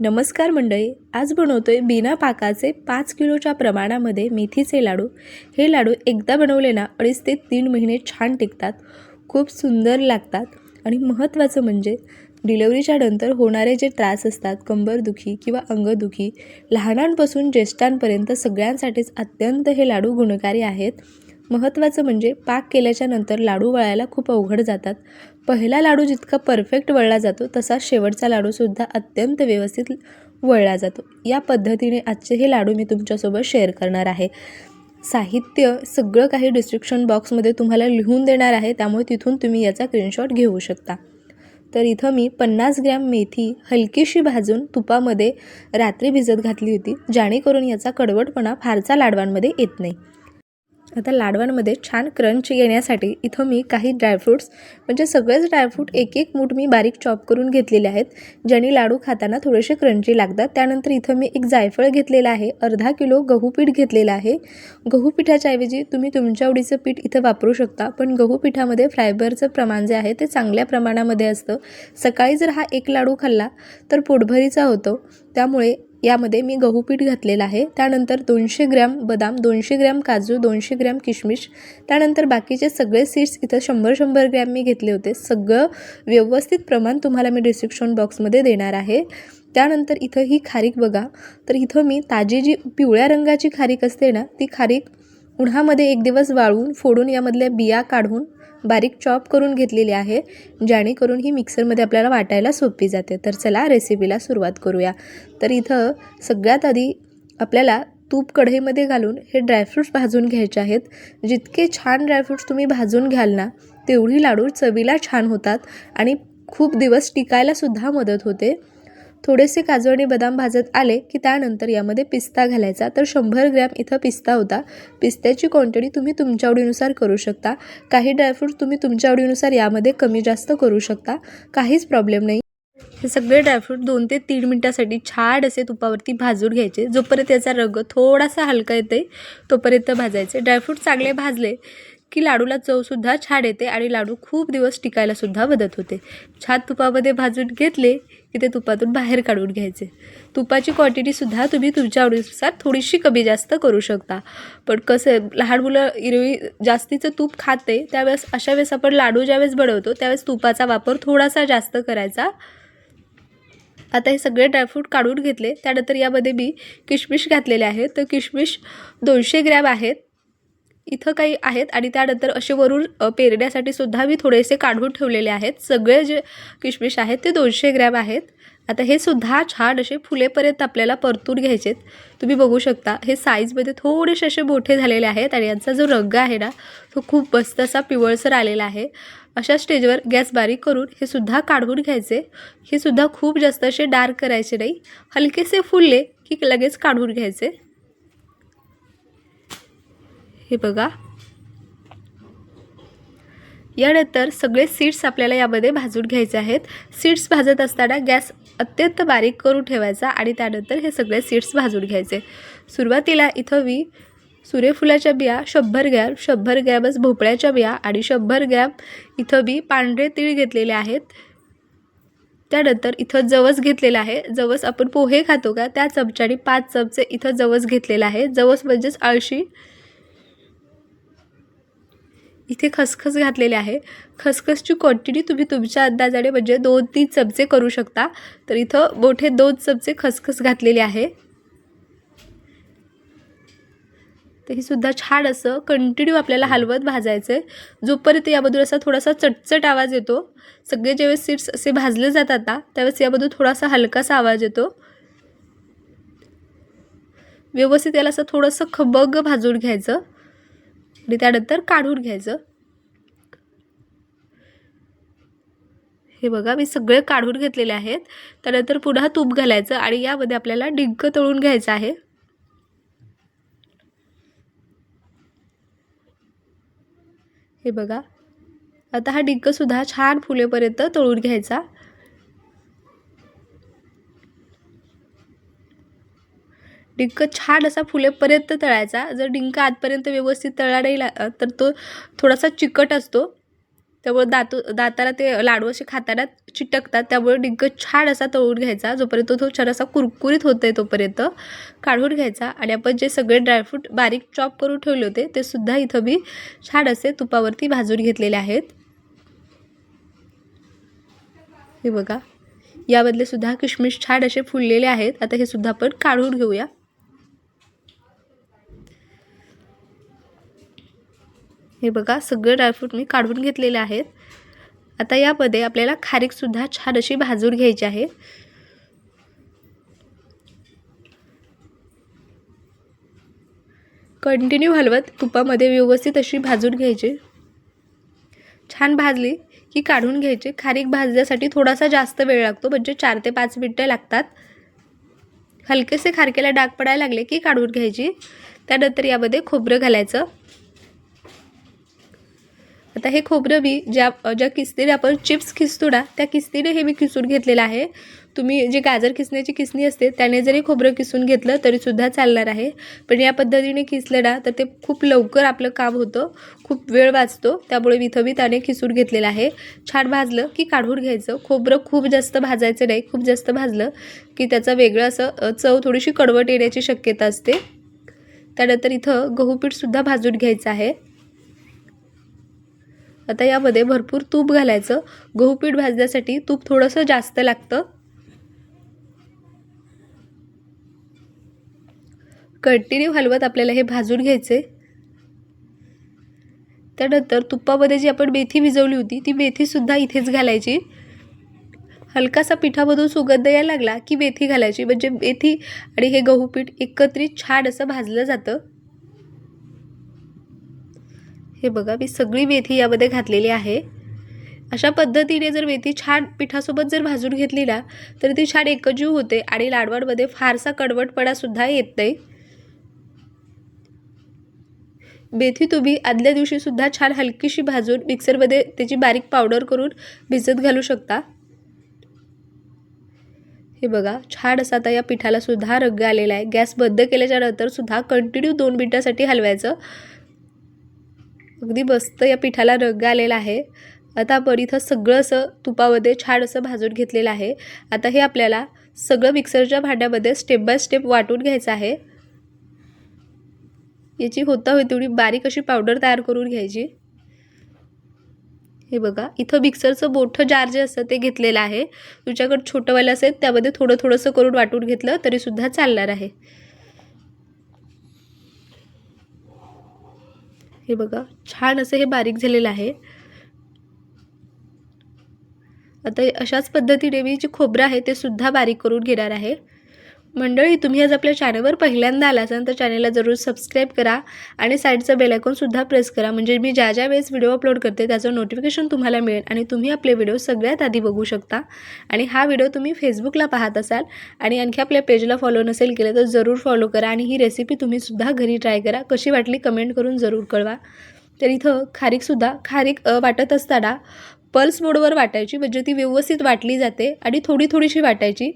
नमस्कार मंडळी आज बनवतोय बिना पाकाचे पाच किलोच्या प्रमाणामध्ये मेथीचे लाडू. हे लाडू एकदा बनवले ना अडीच ते तीन महिने छान टिकतात खूप सुंदर लागतात. आणि महत्त्वाचं म्हणजे डिलेवरीच्या नंतर होणारे जे त्रास असतात कंबरदुखी किंवा अंगदुखी लहानांपासून ज्येष्ठांपर्यंत सगळ्यांसाठीच अत्यंत हे लाडू गुणकारी आहेत. महत्त्वाचं म्हणजे पाक केल्याच्यानंतर लाडू वळायला खूप अवघड जातात. पहिला लाडू जितका परफेक्ट वळला जातो तसा शेवटचा लाडूसुद्धा अत्यंत व्यवस्थित वळला जातो. या पद्धतीने आजचे हे लाडू मी तुमच्यासोबत शेअर करणार आहे. साहित्य सगळं काही डिस्क्रिप्शन बॉक्समध्ये तुम्हाला लिहून देणार आहे त्यामुळे तिथून तुम्ही याचा स्क्रीनशॉट घेऊ शकता. तर इथं मी पन्नास ग्रॅम मेथी हलकीशी भाजून तुपामध्ये रात्री भिजत घातली होती जेणेकरून याचा कडवटपणा फारसा लाडवांमध्ये येत नाही. आता लाडवांमध्ये छान क्रंच येण्यासाठी इथं मी काही ड्रायफ्रूट्स म्हणजे सगळेच ड्रायफ्रूट एक एक मूठ मी बारीक चॉप करून घेतलेले आहेत ज्याने लाडू खाताना थोडेसे क्रंची लागतात. त्यानंतर इथं मी एक जायफळ घेतलेलं आहे अर्धा किलो गहू पीठ घेतलेलं आहे. गहू पिठाच्या ऐवजी तुम्ही तुमच्या आवडीचं पीठ इथं वापरू शकता पण गहू पिठामध्ये फायबरचं प्रमाण जे आहे ते चांगल्या प्रमाणामध्ये असतं. सकाळी जर हा एक लाडू खाल्ला तर पोटभरीचा होतो. त्यामुळे यामध्ये मी गहू पीठ घातलेलं आहे. त्यानंतर दोनशे ग्रॅम बदाम दोनशे ग्रॅम काजू दोनशे ग्रॅम किशमिश. त्यानंतर बाकीचे सगळे सीड्स इथं शंभर शंभर ग्रॅम मी घेतले होते. सगळं व्यवस्थित प्रमाण तुम्हाला मी डिस्क्रिप्शन बॉक्समध्ये देणार आहे. त्यानंतर इथं ही खारीक बघा. तर इथं मी ताजी जी पिवळ्या रंगाची खारीक असते ना ती खारीक उन्हामध्ये एक दिवस वाळवून फोडून यामधल्या बिया काढून बारीक चॉप करून घेतलेली आहे जेणेकरून ही मिक्सरमध्ये आपल्याला वाटायला सोपी जाते. तर चला रेसिपीला सुरुवात करूया. तर इथं सगळ्यात आधी आपल्याला तूप कढईमध्ये घालून हे ड्रायफ्रूट्स भाजून घ्यायचे आहेत. जितके छान ड्रायफ्रूट्स तुम्ही भाजून घ्याल ना तेवढी लाडू चवीला छान होतात आणि खूप दिवस टिकायलासुद्धा मदत होते. थोडेसे काजू आणि बदाम भाजत आले की त्यानंतर यामध्ये पिस्ता घालायचा. तर शंभर ग्रॅम इथं पिस्ता होता. पिस्त्याची क्वांटिटी तुम्ही तुमच्या आवडीनुसार करू शकता. काही ड्रायफ्रूट तुम्ही तुमच्या आवडीनुसार यामध्ये कमी जास्त करू शकता. काहीच प्रॉब्लेम नाही. हे सगळे ड्रायफ्रूट दोन ते तीन मिनटासाठी छान असे तुपावरती भाजून घ्यायचे. जोपर्यंत याचा रंग थोडासा हलका येते तोपर्यंत भाजायचे. ड्रायफ्रूट चांगले भाजले की लाडूला चवसुद्धा छान येते आणि लाडू खूप दिवस टिकायलासुद्धा मदत होते. छान तुपामध्ये भाजून घेतले की ते तुपातून बाहेर काढून घ्यायचे. तुपाची क्वांटिटीसुद्धा तुम्ही तुमच्या आवडीनुसार थोडीशी कमी जास्त करू शकता. पण कसं आहे लहान मुलं इरवी जास्तीचं तूप खाते त्यावेळेस अशा वेळेस आपण लाडू ज्यावेळेस बनवतो त्यावेळेस तुपाचा वापर थोडासा जास्त करायचा. आता हे सगळे ड्रायफ्रूट काढून घेतले. त्यानंतर यामध्ये मी किशमिश घातलेले आहेत तर किशमिश दोनशे ग्रॅम आहेत. इथं काही आहेत आणि त्यानंतर असे वरून पेरण्यासाठी सुद्धा मी थोडेसे काढून ठेवलेले आहेत. सगळे जे किशमिश आहेत ते दोनशे ग्रॅम आहेत. आता हे सुद्धा छान असे फुलेपर्यंत आपल्याला परतून घ्यायचेत. तुम्ही बघू शकता हे साईजमध्ये थोडेसे असे मोठे झालेले आहेत आणि यांचा जो रंग आहे ना तो खूप मस्त असा पिवळसर आलेला आहे. अशा स्टेजवर गॅस बारीक करून हे सुद्धा काढून घ्यायचे. हे सुद्धा खूप जास्त असे डार्क करायचे नाही. हलकेसे फुलले की लगेच काढून घ्यायचे. हे बघा. यानंतर सगळे सीड्स आपल्याला यामध्ये भाजून घ्यायचे आहेत. सीड्स भाजत असताना गॅस अत्यंत बारीक करून ठेवायचा आणि त्यानंतर हे सगळे सीड्स भाजून घ्यायचे. सुरुवातीला इथं मी सूर्यफुलाच्या बिया शंभर ग्रॅम शंभर ग्रॅमच भोपळ्याच्या बिया आणि शंभर ग्रॅम इथं मी पांढरे तीळ घेतलेले आहेत. त्यानंतर इथं जवस घेतलेलं आहे. जवस आपण पोहे खातो का? त्या चमच्याने पाच चमचे इथं जवस घेतलेला आहे. जवस म्हणजेच आळशी इथे खसखस घातलेले आहे. खसखसची क्वांटिटी तुम्ही तुमच्या अंदाजाने म्हणजे दोन तीन चमचे करू शकता. तर इथं मोठे दोन चमचे खसखस घातलेले आहे. तर हे सुद्धा छान असं कंटिन्यू आपल्याला हलवत भाजायचं आहे जोपर्यंत यामधून असा थोडासा चटचट आवाज येतो सगळे ज्यावेळेस सीट्स असे भाजले जातात ना त्यावेळेस यामधून थोडासा हलकासा आवाज येतो. व्यवस्थित याला असं थोडंसं खबग भाजून घ्यायचं. आणि त्यानंतर काढून घ्यायचं. हे बघा मी सगळे काढून घेतलेले आहेत. त्यानंतर पुन्हा तूप घालायचं आणि यामध्ये आपल्याला डिंक तळून घ्यायचं आहे. हे बघा आता हा डिंकसुद्धा छान फुलेपर्यंत तळून घ्यायचा. डिंक छान असा फुलेपर्यंत तळायचा. जर डिंक आतपर्यंत व्यवस्थित तळा नाही ला तर तो थोडासा चिकट असतो. त्यामुळे दातू दाताला ते लाडू असे खाताना चिटकतात. त्यामुळे डिंक छान असा तळून घ्यायचा. जोपर्यंत तो छान असा कुरकुरीत होत आहे तोपर्यंत काढून घ्यायचा. आणि आपण जे सगळे ड्रायफ्रूट बारीक चॉप करून ठेवले होते ते सुद्धा इथं मी छान असे तुपावरती भाजून घेतलेले आहेत. हे बघा. यामधले सुद्धा किशमिश छान असे फुललेले आहेत. आता हे सुद्धा आपण काढून घेऊया. हे बघा सगळे ड्रायफ्रूट मी काढून घेतलेले आहेत. आता यामध्ये आपल्याला खारीकसुद्धा छान अशी भाजून घ्यायची आहे. कंटिन्यू हलवत तुपामध्ये व्यवस्थित अशी भाजून घ्यायची. छान भाजली की काढून घ्यायची. खारीक भाजण्यासाठी थोडासा जास्त वेळ लागतो म्हणजे चार ते पाच मिनटं लागतात. हलकेसे खारकेला डाग पडायला लागले की काढून घ्यायची. त्यानंतर यामध्ये खोबरं घालायचं. आता हे खोबरं मी ज्या ज्या किस्तीने आपण चिप्स खिसतो ना त्या किस्तीने हे मी किसून घेतलेलं आहे. तुम्ही जे गाजर किसण्याची किसणी असते त्याने जरी खोबरं किसून घेतलं तरीसुद्धा चालणार आहे. पण या पद्धतीने किसलं ना तर ते खूप लवकर आपलं काम होतं खूप वेळ वाचतो. त्यामुळे इथं मी त्याने किसून घेतलेलं आहे. छान भाजलं की काढून घ्यायचं. खोबरं खूप जास्त भाजायचं नाही खूप जास्त भाजलं की त्याचं वेगळं असं चव थोडीशी कडवट येण्याची शक्यता असते. त्यानंतर इथं गहूपीठसुद्धा भाजून घ्यायचं आहे. आता यामध्ये भरपूर तूप घालायचं. गहूपीठ भाजण्यासाठी तूप थोडंसं जास्त लागतं. कंटिन्यू हलवत आपल्याला हे भाजून घ्यायचे. त्यानंतर तुपामध्ये जी आपण मेथी भिजवली होती ती मेथीसुद्धा इथेच घालायची. हलकासा पिठामधून सुगंध यायला लागला की मेथी घालायची. म्हणजे मेथी आणि हे गहू पीठ एकत्रित छान असं भाजलं जातं. हे बघा मी सगळी मेथी यामध्ये घातलेली आहे. अशा पद्धतीने जर मेथी छान पिठासोबत जर भाजून घेतली ना तर ती छान एकजीव होते आणि लाडवांमध्ये फारसा कडवटपणासुद्धा येत नाही. मेथी तुम्ही आदल्या दिवशीसुद्धा छान हलकीशी भाजून मिक्सरमध्ये त्याची बारीक पावडर करून भिजत घालू शकता. हे बघा छान असा आता या पिठाला सुद्धा रंग आलेला आहे. गॅस बंद केल्याच्या सुद्धा कंटिन्यू दोन मिनटासाठी हलवायचं. अगदी मस्त या पिठाला रंग आलेला आहे. आता आपण इथं सगळं असं तुपामध्ये छान असं भाजून घेतलेलं आहे. आता हे आपल्याला सगळं मिक्सरच्या भांड्यामध्ये स्टेप बाय स्टेप वाटून घ्यायचं आहे. याची होता होई तेवढी बारीक अशी पावडर तयार करून घ्यायची. हे बघा इथं मिक्सरचं मोठं जार जे असतं ते घेतलेलं आहे. तुझ्याकडं छोटंवालं असेल त्यामध्ये थोडं थोडंसं करून वाटून घेतलं तरीसुद्धा चालणार आहे. हे बघा छान असं हे बारीक झालेलं आहे. आता अशाच पद्धतीने मी जे खोबरं आहे ते सुद्धा बारीक करून घेणार आहे. मंडळी तुम्ही आज आपल्या चॅनलवर पहिल्यांदा आला असाल तर चॅनलला जरूर सबस्क्राईब करा आणि साईडचं बेलायकॉनसुद्धा प्रेस करा. म्हणजे मी ज्या ज्या वेळेस व्हिडिओ अपलोड करते त्याचं नोटिफिकेशन तुम्हाला मिळेल आणि तुम्ही आपले व्हिडिओ सगळ्यात आधी बघू शकता. आणि हा व्हिडिओ तुम्ही फेसबुकला पाहत असाल आणि आणखी आपल्या पेजला फॉलो नसेल केलं तर जरूर फॉलो करा आणि ही रेसिपी तुम्हीसुद्धा घरी ट्राय करा. कशी वाटली कमेंट करून जरूर कळवा. तर इथं खारीकसुद्धा खारीक वाटत असताना पल्स मोडवर वाटायची म्हणजे ती व्यवस्थित वाटली जाते आणि थोडी थोडीशी वाटायची.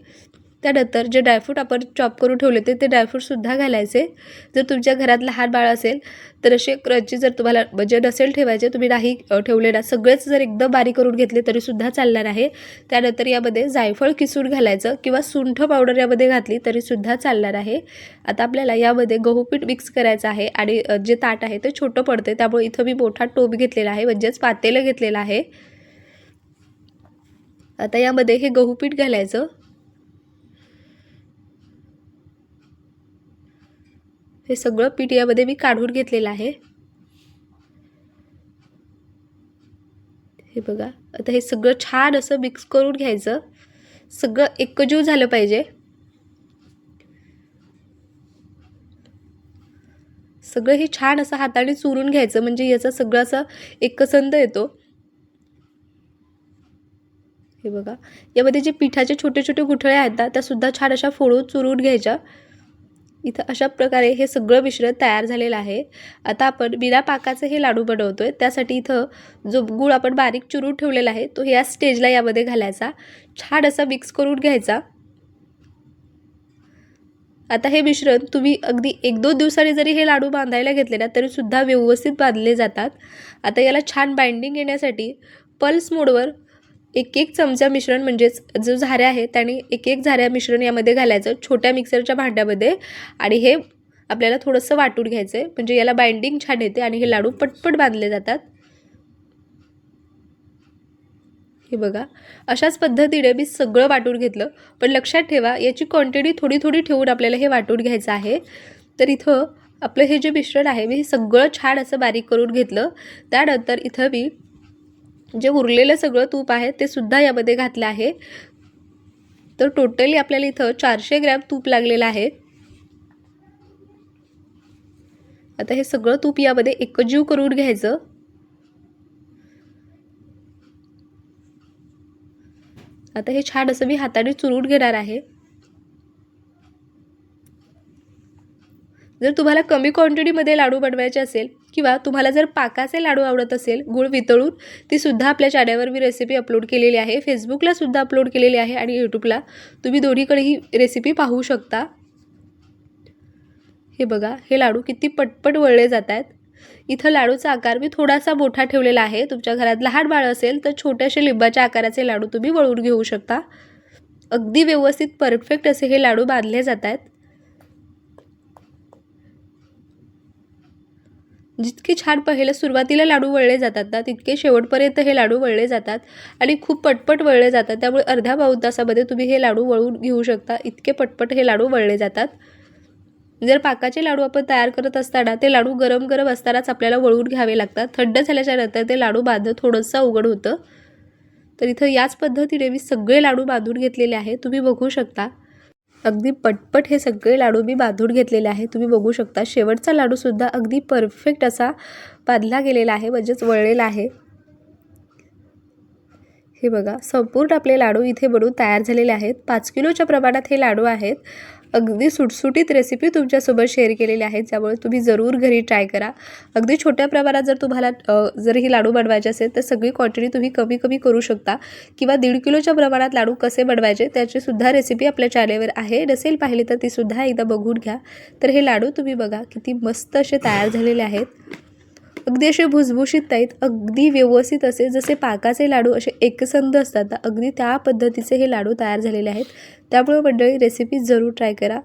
त्यानंतर जे ड्रायफ्रूट आपण चॉप करून ठेवले होते ते ड्रायफ्रूटसुद्धा घालायचे. जर तुमच्या घरात लहान बाळ असेल तर असे क्रंची जर तुम्हाला म्हणजे नसेल ठेवायचे तुम्ही नाही ठेवले ना. सगळेच जर एकदम बारीक करून घेतले तरीसुद्धा चालणार आहे. त्यानंतर यामध्ये जायफळ किसून घालायचं किंवा सुंठ पावडर यामध्ये घातली तरीसुद्धा चालणार आहे. आता आपल्याला यामध्ये गहूपीठ मिक्स करायचं आहे आणि जे ताट आहे ते छोटं पडते त्यामुळे इथं मी मोठा टोप घेतलेला आहे म्हणजेच पातेलं घेतलेलं आहे. आता यामध्ये हे गहूपीठ घालायचं. हे सगळं पीठ यामध्ये मी काढून घेतलेलं आहे. हे बघा आता हे सगळं छान असं मिक्स करून घ्यायचं. सगळं एकजीव झालं पाहिजे. सगळं हे छान असं हाताने चुरून घ्यायचं म्हणजे याचा सगळं असा एकसंद येतो. हे बघा यामध्ये जे पिठाचे छोटे छोटे गुठळे आहेत ना त्यासुद्धा छान अशा फोडून चुरून घ्यायच्या. इथं अशा प्रकारे हे सगळं मिश्रण तयार झालेलं आहे. आता आपण बिना पाकाचे हे लाडू बनवतो आहे त्यासाठी इथं जो गूळ आपण बारीक चुरून ठेवलेला आहे तो या स्टेजला यामध्ये घालायचा. छान असा मिक्स करून घ्यायचा. आता हे मिश्रण तुम्ही अगदी एक दोन दिवसांनी जरी हे लाडू बांधायला घेतले ना तरीसुद्धा व्यवस्थित बांधले जातात. आता याला छान बाइंडिंग येण्यासाठी पल्स मोडवर एक एक चमचा मिश्रण म्हणजेच जो झाऱ्या आहे त्याने एक एक झाऱ्या मिश्रण यामध्ये घालायचं. छोट्या मिक्सरच्या भांड्यामध्ये आणि हे आपल्याला थोडंसं वाटून घ्यायचं आहे म्हणजे याला बाइंडिंग छान येते आणि हे लाडू पटपट बांधले जातात. हे बघा. अशाच पद्धतीने मी सगळं वाटून घेतलं. पण लक्षात ठेवा याची क्वांटिटी थोडी थोडी ठेवून आपल्याला हे वाटून घ्यायचं आहे. तर इथं आपलं हे जे मिश्रण आहे मी हे सगळं छान असं बारीक करून घेतलं. त्यानंतर इथं मी जे उरलेलं सगळं तूप आहे ते सुद्धा यामध्ये घातलं आहे. तर टोटली आपल्याला इथं चारशे ग्रॅम तूप लागलेलं आहे. आता हे सगळं तूप यामध्ये एकजीव करून घ्यायचं. आता हे छान असं मी हाताने चुरून घेणार आहे. जर तुम्हाला कमी क्वांटिटीमध्ये लाडू बनवायचे असेल किंवा तुम्हाला जर पाकाचे लाडू आवडत असेल गुळ वितळून ती सुद्धा आपल्या चॅनलवर मी रेसिपी अपलोड केलेली आहे. फेसबुकला सुद्धा अपलोड केलेली आहे आणि यूट्यूबला तुम्ही दोन्हीकडे ही रेसिपी पाहू शकता. हे बघा हे लाडू किती पटपट वळले जात आहेत इथं लाडूचा आकार मी थोडासा मोठा ठेवलेला आहे. तुमच्या घरात लहान बाळ असेल तर छोट्याशे लिंबाच्या आकाराचे लाडू तुम्ही वळून घेऊ शकता. अगदी व्यवस्थित परफेक्ट असे हे लाडू बांधले जात आहेत जितके छान पहिलं सुरुवातीला लाडू वळले जातात ना तितके शेवटपर्यंत हे लाडू वळले जातात आणि खूप पटपट वळले जातात. त्यामुळे अर्ध्या पाऊन तासामध्ये तुम्ही हे लाडू वळून घेऊ शकता. इतके पटपट हे लाडू वळले जातात. जर पाकाचे लाडू आपण तयार करत असताना ते लाडू गरम गरम असतानाच आपल्याला वळून घ्यावे लागतात. थंड झाल्याच्यानंतर ते लाडू बांधणं थोडंसं अवघड होतं. तर इथं याच पद्धतीने मी सगळे लाडू बांधून घेतलेले आहे तुम्ही बघू शकता. अगदी पटपट हे सगळे लाडू मी बांधून घेतलेले आहे. तुम्ही बघू शकता शेवटचा लाडूसुद्धा अगदी परफेक्ट असा बांधला गेलेला आहे म्हणजेच वळलेला आहे. हे बघा संपूर्ण आपले लाडू इथे बनवून तयार झालेले आहेत. पाच किलोच्या प्रमाणात हे लाडू आहेत. अगदी सुटसुटीत रेसिपी तुमच्यासोबत शेअर केलेली आहे त्यामुळे तुम्ही जरूर घरी ट्राय करा. अगदी छोट्या प्रमाणात जर तुम्हाला जर ही लाडू बनवायचे असेल तर सगळी क्वांटिटी तुम्ही कमी कमी करू शकता. किंवा दीड किलोच्या प्रमाणात लाडू कसे बनवायचे त्याचीसुद्धा रेसिपी आपल्या चॅनेलवर आहे. नसेल पाहिली तर तीसुद्धा एकदा बघून घ्या. तर हे लाडू तुम्ही बघा किती मस्त असे तयार झालेले आहेत. अगदी असे भुसभुशीत नाहीत अगदी व्यवस्थित असे जसे पाकाचे लाडू असे एकसंध असतात अगदी त्या पद्धतीचे हे लाडू तयार झालेले आहेत. त्यामुळे मंडळी रेसिपी जरूर ट्राय करा.